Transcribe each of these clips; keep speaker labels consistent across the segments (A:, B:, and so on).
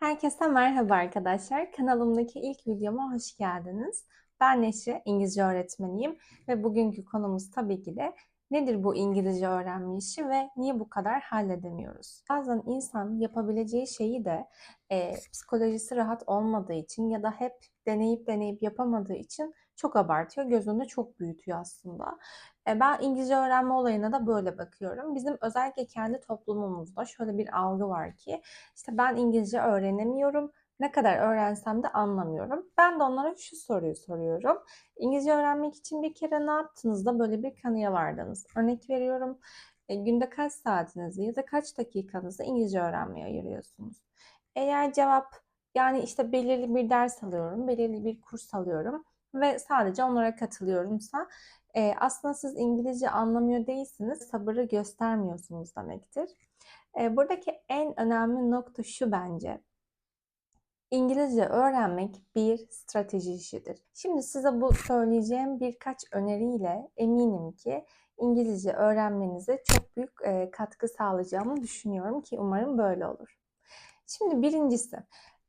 A: Herkese merhaba arkadaşlar. Kanalımdaki ilk videoma hoş geldiniz. Ben Neşe, İngilizce öğretmeniyim ve bugünkü konumuz tabii ki de nedir bu İngilizce öğrenme işi ve niye bu kadar halledemiyoruz? Bazen insan yapabileceği şeyi de e, psikolojisi rahat olmadığı için ya da hep deneyip deneyip yapamadığı için çok abartıyor, göz çok büyütüyor aslında. E, ben İngilizce öğrenme olayına da böyle bakıyorum. Bizim özellikle kendi toplumumuzda şöyle bir algı var ki işte ben İngilizce öğrenemiyorum. Ne kadar öğrensem de anlamıyorum. Ben de onlara şu soruyu soruyorum. İngilizce öğrenmek için bir kere ne yaptınız da böyle bir kanıya vardınız? Örnek veriyorum. E, günde kaç saatinizi ya da kaç dakikanızı İngilizce öğrenmeye ayırıyorsunuz? Eğer cevap yani işte belirli bir ders alıyorum, belirli bir kurs alıyorum ve sadece onlara katılıyorumsa e, aslında siz İngilizce anlamıyor değilsiniz, sabırı göstermiyorsunuz demektir. E, buradaki en önemli nokta şu bence. İngilizce öğrenmek bir strateji işidir. Şimdi size bu söyleyeceğim birkaç öneriyle eminim ki İngilizce öğrenmenize çok büyük e, katkı sağlayacağımı düşünüyorum ki umarım böyle olur. Şimdi birincisi,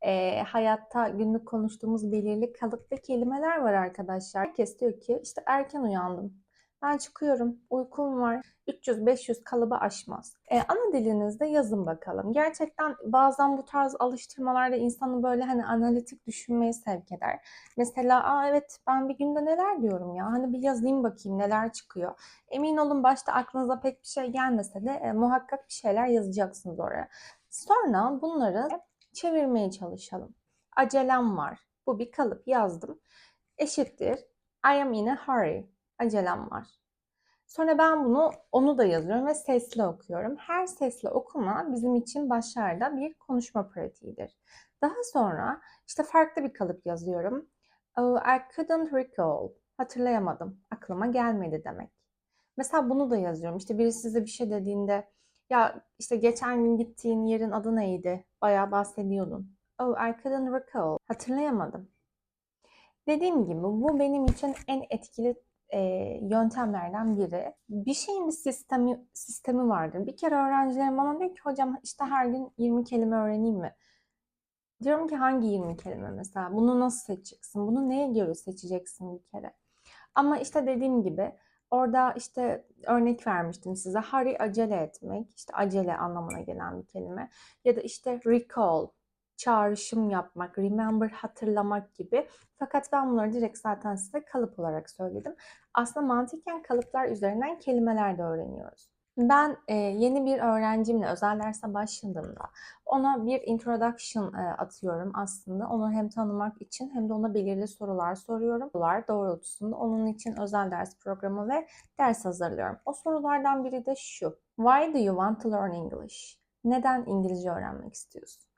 A: e, hayatta günlük konuştuğumuz belirli kalıp ve kelimeler var arkadaşlar. Herkes diyor ki işte erken uyandım. Ben çıkıyorum, uykum var. 300-500 kalıbı aşmaz. E, ana dilinizde yazın bakalım. Gerçekten bazen bu tarz alıştırmalarda insanı böyle hani analitik düşünmeye sevk eder. Mesela Aa, evet ben bir günde neler diyorum ya hani bir yazayım bakayım neler çıkıyor. Emin olun başta aklınıza pek bir şey gelmese de e, muhakkak bir şeyler yazacaksınız oraya. Sonra bunları çevirmeye çalışalım. Acelem var. Bu bir kalıp yazdım. Eşittir. I am in a hurry. Acelem var. Sonra ben bunu onu da yazıyorum ve sesli okuyorum. Her sesli okuma bizim için başlarda bir konuşma pratiğidir. Daha sonra işte farklı bir kalıp yazıyorum. Oh, I couldn't recall. Hatırlayamadım. Aklıma gelmedi demek. Mesela bunu da yazıyorum. İşte biri size bir şey dediğinde ya işte geçen gün gittiğin yerin adı neydi? Bayağı bahsediyordun. Oh, I couldn't recall. Hatırlayamadım. Dediğim gibi bu benim için en etkili e, yöntemlerden biri. Bir şeyin bir sistemi sistemi vardır. Bir kere öğrencilerim bana diyor ki hocam işte her gün 20 kelime öğreneyim mi? Diyorum ki hangi 20 kelime mesela? Bunu nasıl seçeceksin? Bunu neye göre seçeceksin bir kere? Ama işte dediğim gibi orada işte örnek vermiştim size. Hurry acele etmek. işte acele anlamına gelen bir kelime. Ya da işte recall çağrışım yapmak, remember hatırlamak gibi. Fakat ben bunları direkt zaten size kalıp olarak söyledim. Aslında mantıken kalıplar üzerinden kelimeler de öğreniyoruz. Ben e, yeni bir öğrencimle özel derse başladığımda ona bir introduction e, atıyorum aslında. Onu hem tanımak için hem de ona belirli sorular soruyorum. Sorular doğrultusunda onun için özel ders programı ve ders hazırlıyorum. O sorulardan biri de şu. Why do you want to learn English? Neden İngilizce öğrenmek istiyorsun?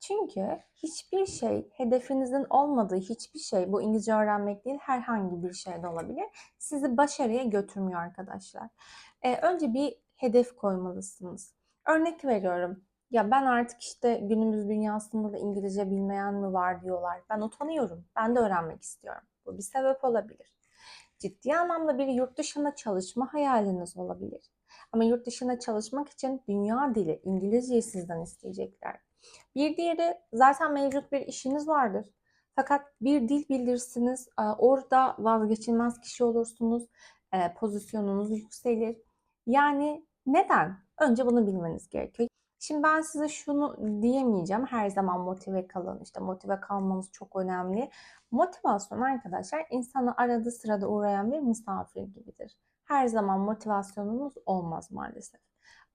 A: Çünkü hiçbir şey, hedefinizin olmadığı hiçbir şey, bu İngilizce öğrenmek değil herhangi bir şey de olabilir, sizi başarıya götürmüyor arkadaşlar. Ee, önce bir hedef koymalısınız. Örnek veriyorum. Ya ben artık işte günümüz dünyasında da İngilizce bilmeyen mi var diyorlar. Ben utanıyorum. Ben de öğrenmek istiyorum. Bu bir sebep olabilir. Ciddi anlamda bir yurt dışında çalışma hayaliniz olabilir. Ama yurt dışında çalışmak için dünya dili, İngilizceyi sizden isteyecekler. Bir diğeri zaten mevcut bir işiniz vardır. Fakat bir dil bilirsiniz, e, orada vazgeçilmez kişi olursunuz, e, pozisyonunuz yükselir. Yani neden? Önce bunu bilmeniz gerekiyor. Şimdi ben size şunu diyemeyeceğim. Her zaman motive kalın. İşte motive kalmamız çok önemli. Motivasyon arkadaşlar insanı aradığı sırada uğrayan bir misafir gibidir. Her zaman motivasyonunuz olmaz maalesef.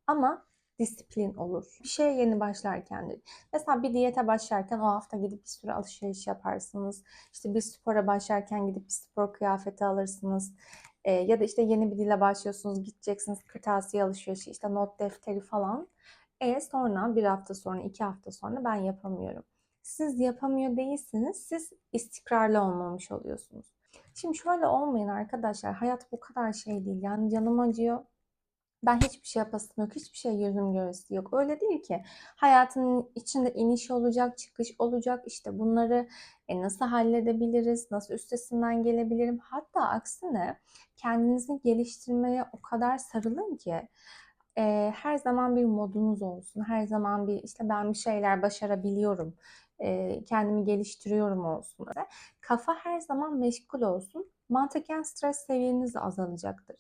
A: Ama disiplin olur. Bir şeye yeni başlarken de. Mesela bir diyete başlarken o hafta gidip bir sürü alışveriş yaparsınız. İşte bir spora başlarken gidip bir spor kıyafeti alırsınız. Ee, ya da işte yeni bir dile başlıyorsunuz gideceksiniz kırtasiye alışverişi işte not defteri falan. E sonra bir hafta sonra iki hafta sonra ben yapamıyorum. Siz yapamıyor değilsiniz. Siz istikrarlı olmamış oluyorsunuz. Şimdi şöyle olmayın arkadaşlar. Hayat bu kadar şey değil. Yani canım acıyor ben hiçbir şey yapasım yok, hiçbir şey gözüm göresi yok. Öyle değil ki. Hayatın içinde iniş olacak, çıkış olacak. İşte bunları e, nasıl halledebiliriz, nasıl üstesinden gelebilirim? Hatta aksine kendinizi geliştirmeye o kadar sarılın ki e, her zaman bir modunuz olsun. Her zaman bir işte ben bir şeyler başarabiliyorum. e, kendimi geliştiriyorum olsun. Kafa her zaman meşgul olsun. Mantıken stres seviyeniz azalacaktır.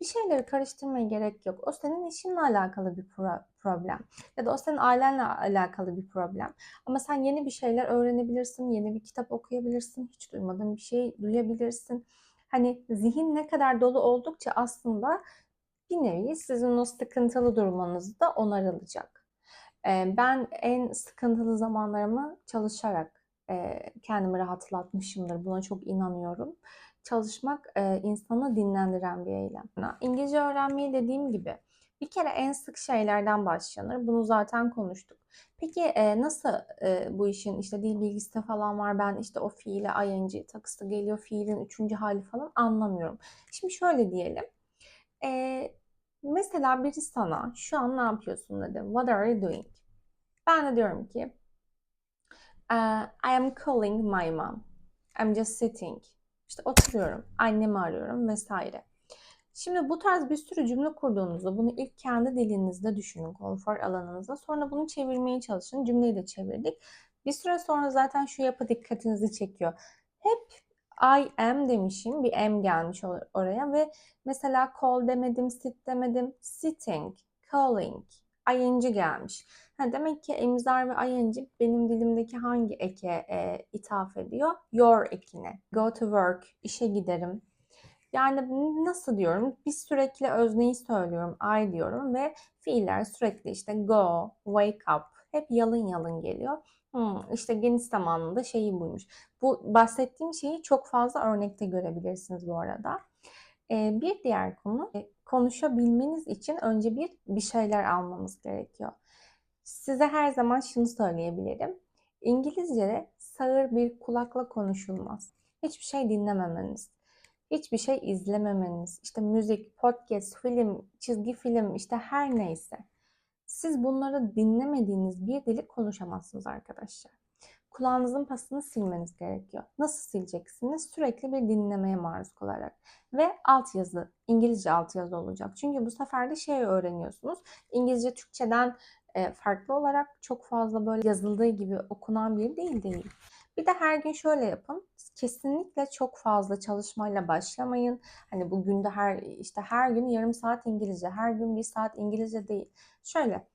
A: Bir şeyleri karıştırmaya gerek yok. O senin işinle alakalı bir pro- problem. Ya da o senin ailenle alakalı bir problem. Ama sen yeni bir şeyler öğrenebilirsin, yeni bir kitap okuyabilirsin, hiç duymadığın bir şey duyabilirsin. Hani zihin ne kadar dolu oldukça aslında bir nevi sizin o sıkıntılı durumunuz da onarılacak. Ee, Ben en sıkıntılı zamanlarımı çalışarak e, kendimi rahatlatmışımdır. Buna çok inanıyorum. Çalışmak e, insanı dinlendiren bir eylem. İngilizce öğrenmeyi dediğim gibi bir kere en sık şeylerden başlanır. Bunu zaten konuştuk. Peki e, nasıl bu işin işte dil bilgisi falan var ben işte o fiile ing takısı geliyor fiilin üçüncü hali falan anlamıyorum. Şimdi şöyle diyelim. E, mesela biri sana şu an ne yapıyorsun dedi. What are you doing? Ben de diyorum ki "Uh, I am calling my mom. I'm just sitting. İşte oturuyorum. Annemi arıyorum vesaire. Şimdi bu tarz bir sürü cümle kurduğunuzda bunu ilk kendi dilinizde düşünün, konfor alanınızda. Sonra bunu çevirmeye çalışın. Cümleyi de çevirdik. Bir süre sonra zaten şu yapı dikkatinizi çekiyor. Hep I am demişim. Bir am gelmiş or- oraya ve mesela call demedim, sit demedim. Sitting, calling, ing gelmiş. Ha, demek ki emizar ve ing benim dilimdeki hangi eke e, ithaf ediyor? Your ekine. Go to work, işe giderim. Yani nasıl diyorum? Bir sürekli özneyi söylüyorum. I diyorum ve fiiller sürekli işte go, wake up hep yalın yalın geliyor. Hmm, işte geniş zamanında şeyi buymuş. Bu bahsettiğim şeyi çok fazla örnekte görebilirsiniz bu arada. Ee, bir diğer konu e, konuşabilmeniz için önce bir bir şeyler almamız gerekiyor. Size her zaman şunu söyleyebilirim. İngilizce'de sağır bir kulakla konuşulmaz. Hiçbir şey dinlememeniz, hiçbir şey izlememeniz, işte müzik, podcast, film, çizgi film, işte her neyse. Siz bunları dinlemediğiniz bir dili konuşamazsınız arkadaşlar. Kulağınızın pasını silmeniz gerekiyor. Nasıl sileceksiniz? Sürekli bir dinlemeye maruz kalarak. Ve altyazı, İngilizce altyazı olacak. Çünkü bu sefer de şey öğreniyorsunuz. İngilizce Türkçeden e, farklı olarak çok fazla böyle yazıldığı gibi okunan bir değil değil. Bir de her gün şöyle yapın. Kesinlikle çok fazla çalışmayla başlamayın. Hani bugün de her işte her gün yarım saat İngilizce, her gün bir saat İngilizce değil. Şöyle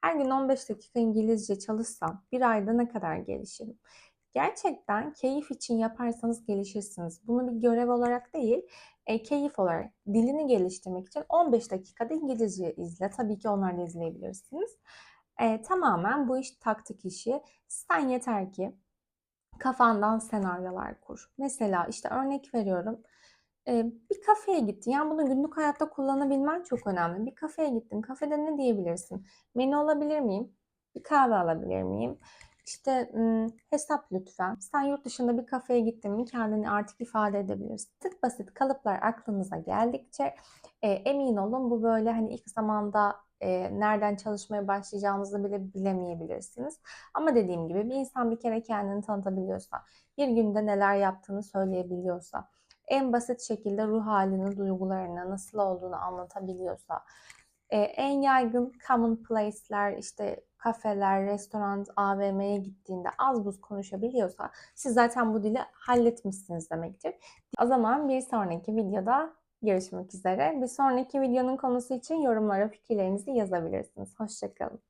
A: her gün 15 dakika İngilizce çalışsam bir ayda ne kadar gelişirim? Gerçekten keyif için yaparsanız gelişirsiniz. Bunu bir görev olarak değil, e, keyif olarak dilini geliştirmek için 15 dakikada İngilizce izle. Tabii ki onları da izleyebilirsiniz. E, tamamen bu iş taktik işi. Sen yeter ki kafandan senaryolar kur. Mesela işte örnek veriyorum. bir kafeye gittin. Yani bunu günlük hayatta kullanabilmen çok önemli. Bir kafeye gittin. Kafede ne diyebilirsin? Menü alabilir miyim? Bir kahve alabilir miyim? İşte hesap lütfen. Sen yurt dışında bir kafeye gittin mi kendini artık ifade edebilirsin. Basit basit kalıplar aklınıza geldikçe emin olun bu böyle hani ilk zamanda e, nereden çalışmaya başlayacağınızı bile bilemeyebilirsiniz. Ama dediğim gibi bir insan bir kere kendini tanıtabiliyorsa, bir günde neler yaptığını söyleyebiliyorsa, en basit şekilde ruh halini, duygularını nasıl olduğunu anlatabiliyorsa, e, en yaygın commonplace'ler işte kafeler, restoran, AVM'ye gittiğinde az buz konuşabiliyorsa siz zaten bu dili halletmişsiniz demektir. O zaman bir sonraki videoda görüşmek üzere. Bir sonraki videonun konusu için yorumlara fikirlerinizi yazabilirsiniz. Hoşçakalın.